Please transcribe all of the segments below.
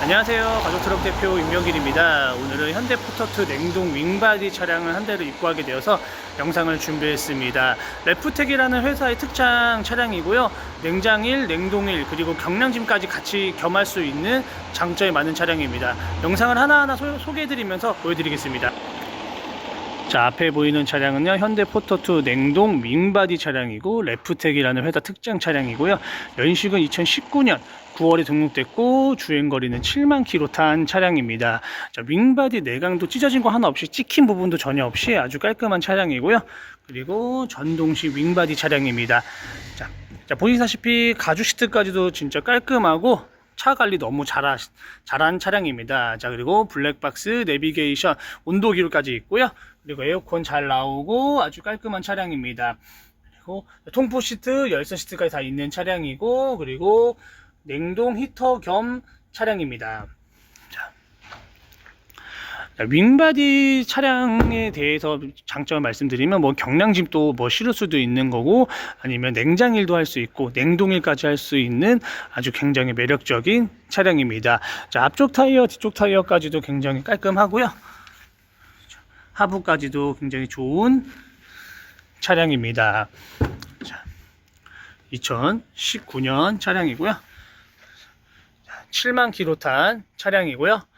안녕하세요. 가족트럭 대표 임명길입니다. 오늘은 현대 포터트 냉동 윙바디 차량을 한 대를 입고하게 되어서 영상을 준비했습니다. 레프텍이라는 회사의 특장 차량이고요. 냉장일, 냉동일, 그리고 경량짐까지 같이 겸할 수 있는 장점이 많은 차량입니다. 영상을 하나하나 소, 소개해드리면서 보여드리겠습니다. 자 앞에 보이는 차량은요 현대 포터2 냉동 윙바디 차량이고 레프텍이라는 회사 특장 차량이고요. 연식은 2019년 9월에 등록됐고 주행거리는 7만 킬로 탄 차량입니다. 자 윙바디 내강도 찢어진 거 하나 없이 찍힌 부분도 전혀 없이 아주 깔끔한 차량이고요. 그리고 전동식 윙바디 차량입니다. 자, 자 보시다시피 가죽 시트까지도 진짜 깔끔하고 차 관리 너무 잘하, 잘한 차량입니다. 자, 그리고 블랙박스, 내비게이션, 온도 기록까지 있고요. 그리고 에어컨 잘 나오고 아주 깔끔한 차량입니다. 그리고 통풍 시트, 열선 시트까지 다 있는 차량이고, 그리고 냉동 히터 겸 차량입니다. 자, 자, 윙바디 차량에 대해서 장점을 말씀드리면 뭐 경량짐도 뭐 실을 수도 있는 거고 아니면 냉장일도 할 수 있고 냉동일까지 할 수 있는 아주 굉장히 매력적인 차량입니다. 자, 앞쪽 타이어, 뒤쪽 타이어까지도 굉장히 깔끔하고요. 자, 하부까지도 굉장히 좋은 차량입니다. 자, 2019년 차량이고요. 자, 7만 킬로 탄 차량이고요.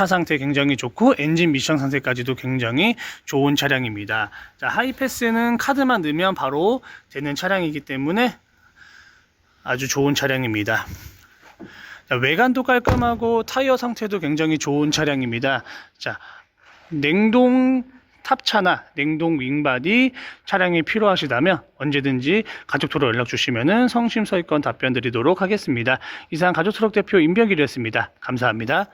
차 상태 굉장히 좋고 엔진 미션 상태까지도 굉장히 좋은 차량입니다. 자, 하이패스는 카드만 넣으면 바로 되는 차량이기 때문에 아주 좋은 차량입니다. 자, 외관도 깔끔하고 타이어 상태도 굉장히 좋은 차량입니다. 자, 냉동 탑차나 냉동 윙바디 차량이 필요하시다면 언제든지 가족토로 연락 주시면 성심서있건 답변 드리도록 하겠습니다. 이상 가족트럭 대표 임병길이었습니다. 감사합니다.